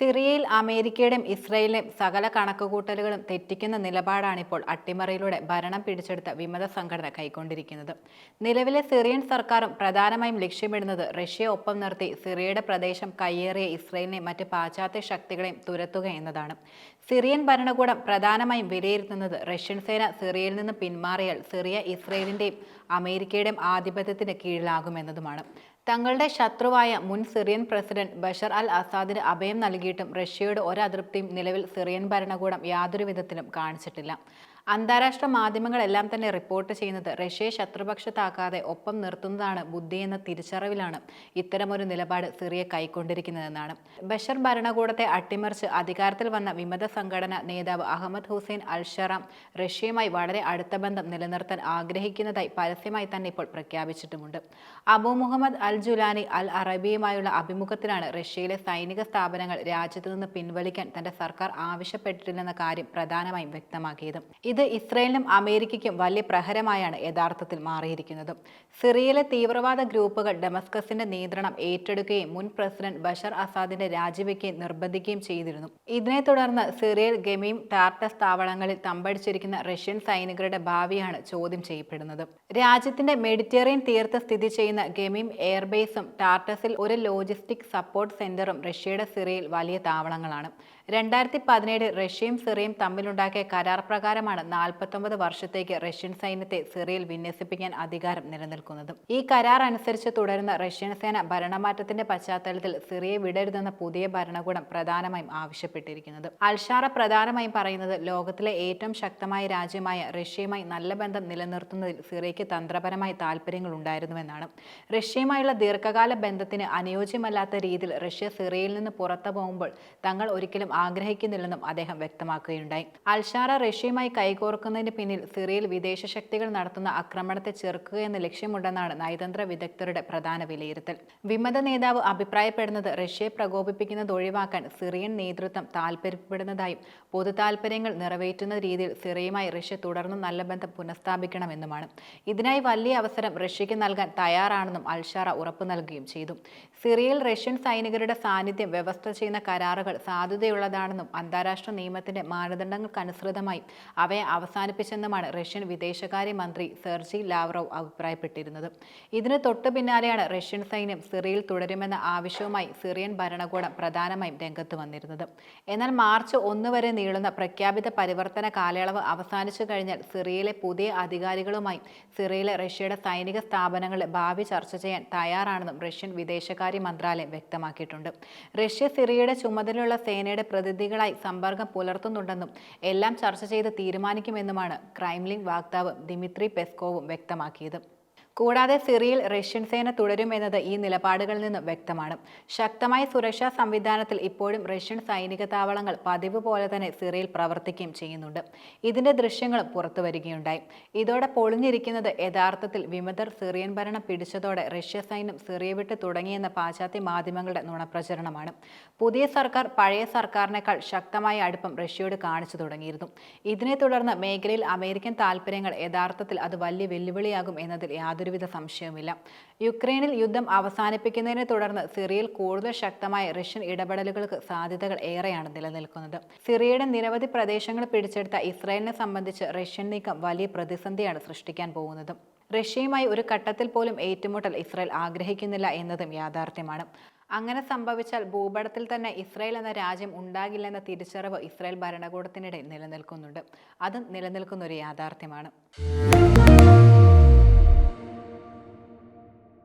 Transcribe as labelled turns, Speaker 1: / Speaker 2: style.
Speaker 1: സിറിയയിൽ അമേരിക്കയുടെയും ഇസ്രയേലിലെയും സകല കണക്കുകൂട്ടലുകളും തെറ്റിക്കുന്ന നിലപാടാണിപ്പോൾ അട്ടിമറിയിലൂടെ ഭരണം പിടിച്ചെടുത്ത വിമത സംഘടന കൈക്കൊണ്ടിരിക്കുന്നത്. നിലവിലെ സിറിയൻ സർക്കാരും പ്രധാനമായും ലക്ഷ്യമിടുന്നത് റഷ്യ ഒപ്പം നിർത്തി സിറിയയുടെ പ്രദേശം കയ്യേറിയ ഇസ്രയേലിനെയും മറ്റ് പാശ്ചാത്യ ശക്തികളെയും തുരത്തുക എന്നതാണ്. സിറിയൻ ഭരണകൂടം പ്രധാനമായും വിലയിരുത്തുന്നത് റഷ്യൻ സേന സിറിയയിൽ നിന്ന് പിന്മാറിയാൽ സിറിയ ഇസ്രയേലിന്റെയും അമേരിക്കയുടെയും ആധിപത്യത്തിന് കീഴിലാകുമെന്നതുമാണ്. തങ്ങളുടെ ശത്രുവായ മുൻ സിറിയൻ പ്രസിഡന്റ് ബഷർ അൽ അസാദിന് അഭയം നൽകിയിട്ടും റഷ്യയുടെ ഒരതൃപ്തിയും നിലവിൽ സിറിയൻ ഭരണകൂടം യാതൊരു വിധത്തിലും കാണിച്ചിട്ടില്ല. അന്താരാഷ്ട്ര മാധ്യമങ്ങളെല്ലാം തന്നെ റിപ്പോർട്ട് ചെയ്യുന്നത് റഷ്യയെ ശത്രുപക്ഷത്താക്കാതെ ഒപ്പം നിർത്തുന്നതാണ് ബുദ്ധി എന്ന തിരിച്ചറിവിലാണ് ഇത്തരമൊരു നിലപാട് സിറിയ കൈക്കൊണ്ടിരിക്കുന്നതെന്നാണ്. ബഷർ ഭരണകൂടത്തെ അട്ടിമറിച്ച് അധികാരത്തിൽ വന്ന വിമത സംഘടന നേതാവ് അഹമ്മദ് ഹുസൈൻ അൽഷറാം റഷ്യയുമായി വളരെ അടുത്ത ബന്ധം നിലനിർത്താൻ ആഗ്രഹിക്കുന്നതായി പരസ്യമായി തന്നെ ഇപ്പോൾ പ്രഖ്യാപിച്ചിട്ടുമുണ്ട്. Abu Muhammad al Jolani al അറബിയുമായുള്ള അഭിമുഖത്തിലാണ് റഷ്യയിലെ സൈനിക സ്ഥാപനങ്ങൾ രാജ്യത്തു നിന്ന് പിൻവലിക്കാൻ തന്റെ സർക്കാർ ആവശ്യപ്പെട്ടിട്ടില്ലെന്ന കാര്യം പ്രധാനമായും വ്യക്തമാക്കിയത്. ഇത് ഇസ്രയേലിനും അമേരിക്കയ്ക്കും വലിയ പ്രഹരമായാണ് യഥാർത്ഥത്തിൽ മാറിയിരിക്കുന്നത്. സിറിയയിലെ തീവ്രവാദ ഗ്രൂപ്പുകൾ ഡെമസ്കസിന്റെ നിയന്ത്രണം ഏറ്റെടുക്കുകയും മുൻ പ്രസിഡന്റ് ബഷർ അസാദിന്റെ രാജിവെക്കുകയും നിർബന്ധിക്കുകയും ചെയ്തിരുന്നു. ഇതിനെ തുടർന്ന് സിറിയൽ ഗമീം ടാർട്ടസ് താവളങ്ങളിൽ തമ്പടിച്ചിരിക്കുന്ന റഷ്യൻ സൈനികരുടെ ഭാവിയാണ് ചോദ്യം ചെയ്യപ്പെടുന്നത്. രാജ്യത്തിന്റെ മെഡിറ്ററേനിയൻ തീർത്ത് സ്ഥിതി ചെയ്യുന്ന ഗമീം എയർബേസും ടാർട്ടസിൽ ഒരു ലോജിസ്റ്റിക് സപ്പോർട്ട് സെന്ററും റഷ്യയുടെ സിറിയയിൽ വലിയ താവളങ്ങളാണ്. രണ്ടായിരത്തി പതിനേഴ് റഷ്യയും സിറിയയും തമ്മിലുണ്ടാക്കിയ കരാർ പ്രകാരമാണ് നാൽപ്പത്തൊമ്പത് വർഷത്തേക്ക് റഷ്യൻ സൈന്യത്തെ സിറിയയിൽ വിന്യസിപ്പിക്കാൻ അധികാരം നിലനിൽക്കുന്നത്. ഈ കരാർ അനുസരിച്ച് തുടരുന്ന റഷ്യൻ സേന ഭരണമാറ്റത്തിന്റെ പശ്ചാത്തലത്തിൽ സിറിയെ വിടരുതെന്ന പുതിയ ഭരണകൂടം പ്രധാനമായും ആവശ്യപ്പെട്ടിരിക്കുന്നത്. അൽഷാറ പ്രധാനമായും പറയുന്നത് ലോകത്തിലെ ഏറ്റവും ശക്തമായ രാജ്യമായ റഷ്യയുമായി നല്ല ബന്ധം നിലനിർത്തുന്നതിൽ സിറിയയ്ക്ക് തന്ത്രപരമായ താല്പര്യങ്ങൾ ഉണ്ടായിരുന്നുവെന്നാണ്. റഷ്യയുമായുള്ള ദീർഘകാല ബന്ധത്തിന് അനുയോജ്യമല്ലാത്ത രീതിയിൽ റഷ്യ സിറിയയിൽ നിന്ന് പുറത്തു പോകുമ്പോൾ തങ്ങൾ ഒരിക്കലും ആഗ്രഹിക്കുന്നില്ലെന്നും അദ്ദേഹം വ്യക്തമാക്കുകയുണ്ടായി. അൽഷാറ റഷ്യയുമായി കൈകോർക്കുന്നതിന് പിന്നിൽ സിറിയയിൽ വിദേശ ശക്തികൾ നടത്തുന്ന ആക്രമണത്തെ ചെറുക്കുക എന്ന ലക്ഷ്യമുണ്ടെന്നാണ് നയതന്ത്ര വിദഗ്ധരുടെ പ്രധാന വിലയിരുത്തൽ. വിമത നേതാവ് അഭിപ്രായപ്പെടുന്നത് റഷ്യയെ പ്രകോപിപ്പിക്കുന്നത് ഒഴിവാക്കാൻ സിറിയൻ നേതൃത്വം താൽപര്യപ്പെടുന്നതായും പൊതു താൽപര്യങ്ങൾ നിറവേറ്റുന്ന രീതിയിൽ സിറിയയുമായി റഷ്യ തുടർന്നും നല്ല ബന്ധം പുനഃസ്ഥാപിക്കണമെന്നുമാണ്. ഇതിനായി വലിയ അവസരം റഷ്യയ്ക്ക് നൽകാൻ തയ്യാറാണെന്നും അൽഷാറ ഉറപ്പു നൽകുകയും ചെയ്തു. സിറിയയിൽ റഷ്യൻ സൈനികരുടെ സാന്നിധ്യം വ്യവസ്ഥ ചെയ്യുന്ന കരാറുകൾ സാധ്യതയുള്ളതാണെന്നും അന്താരാഷ്ട്ര നിയമത്തിന്റെ മാനദണ്ഡങ്ങൾക്കനുസൃതമായി അവയെ അവസാനിപ്പിച്ചെന്നുമാണ് റഷ്യൻ വിദേശകാര്യ മന്ത്രി സെർജി ലാവ്റോവ് അഭിപ്രായപ്പെട്ടിരുന്നത്. ഇതിന് തൊട്ടു പിന്നാലെയാണ് റഷ്യൻ സൈന്യം സിറിയയിൽ തുടരുമെന്ന ആവശ്യവുമായി സിറിയൻ ഭരണകൂടം പ്രധാനമായും രംഗത്ത് വന്നിരുന്നത്. എന്നാൽ മാർച്ച് ഒന്ന് വരെ നീളുന്ന പ്രഖ്യാപിത പരിവർത്തന കാലയളവ് അവസാനിച്ചു കഴിഞ്ഞാൽ സിറിയയിലെ പുതിയ അധികാരികളുമായി സിറിയയിലെ റഷ്യയുടെ സൈനിക സ്ഥാപനങ്ങളുടെ ഭാവി ചർച്ച ചെയ്യാൻ തയ്യാറാണെന്നും റഷ്യൻ വിദേശകാര്യ മന്ത്രാലയം വ്യക്തമാക്കിയിട്ടുണ്ട്. റഷ്യ സിറിയയുടെ ചുമതലയുള്ള സേനയുടെ പ്രതിനിധികളായി സമ്പർക്കം പുലർത്തുന്നുണ്ടെന്നും എല്ലാം ചർച്ച ചെയ്ത് തീരുമാനിക്കുമെന്നുമാണ് ക്രൈംലിംഗ് വാക്താവ് ദിമിത്രി പെസ്കോവും വ്യക്തമാക്കിയത്. കൂടാതെ സിറിയയിൽ റഷ്യൻ സേന തുടരുമെന്നത് ഈ നിലപാടുകളിൽ നിന്ന് വ്യക്തമാണ്. ശക്തമായ സുരക്ഷാ സംവിധാനത്തിൽ ഇപ്പോഴും റഷ്യൻ സൈനിക താവളങ്ങൾ പതിവ് പോലെ തന്നെ സിറിയയിൽ പ്രവർത്തിക്കുകയും ചെയ്യുന്നുണ്ട്. ഇതിന്റെ ദൃശ്യങ്ങളും പുറത്തു വരികയുണ്ടായി. ഇതോടെ പൊളിഞ്ഞിരിക്കുന്നത് യഥാർത്ഥത്തിൽ വിമതർ സിറിയൻ ഭരണം പിടിച്ചതോടെ റഷ്യ സൈന്യം സിറിയ വിട്ട് തുടങ്ങിയെന്ന പാശ്ചാത്യ മാധ്യമങ്ങളുടെ നുണപ്രചരണമാണ്. പുതിയ സർക്കാർ പഴയ സർക്കാരിനേക്കാൾ ശക്തമായ അടുപ്പം റഷ്യയോട് കാണിച്ചു തുടങ്ങിയിരുന്നു. ഇതിനെ തുടർന്ന് മേഖലയിൽ അമേരിക്കൻ താൽപ്പര്യങ്ങൾ യഥാർത്ഥത്തിൽ അത് വലിയ വെല്ലുവിളിയാകും എന്നതിൽ യാതൊരുവിധ സംശയവുമില്ല. യുക്രൈനിൽ യുദ്ധം അവസാനിപ്പിക്കുന്നതിനെ തുടർന്ന് സിറിയയിൽ കൂടുതൽ ശക്തമായ റഷ്യൻ ഇടപെടലുകൾക്ക് സാധ്യതകൾ ഏറെയാണ് നിലനിൽക്കുന്നത്. സിറിയയുടെ നിരവധി പ്രദേശങ്ങൾ പിടിച്ചെടുത്ത ഇസ്രായേലിനെ സംബന്ധിച്ച് റഷ്യൻ നീക്കം വലിയ പ്രതിസന്ധിയാണ് സൃഷ്ടിക്കാൻ പോകുന്നത്. റഷ്യയുമായി ഒരു ഘട്ടത്തിൽ പോലും ഏറ്റുമുട്ടൽ ഇസ്രായേൽ ആഗ്രഹിക്കുന്നില്ല എന്നതും യാഥാർത്ഥ്യമാണ്. അങ്ങനെ സംഭവിച്ചാൽ ഭൂപടത്തിൽ തന്നെ ഇസ്രായേൽ എന്ന രാജ്യം ഉണ്ടാകില്ലെന്ന തിരിച്ചറിവ് ഇസ്രായേൽ ഭരണകൂടത്തിനിടെ നിലനിൽക്കുന്നുണ്ട്. അതും നിലനിൽക്കുന്ന ഒരു യാഥാർത്ഥ്യമാണ്.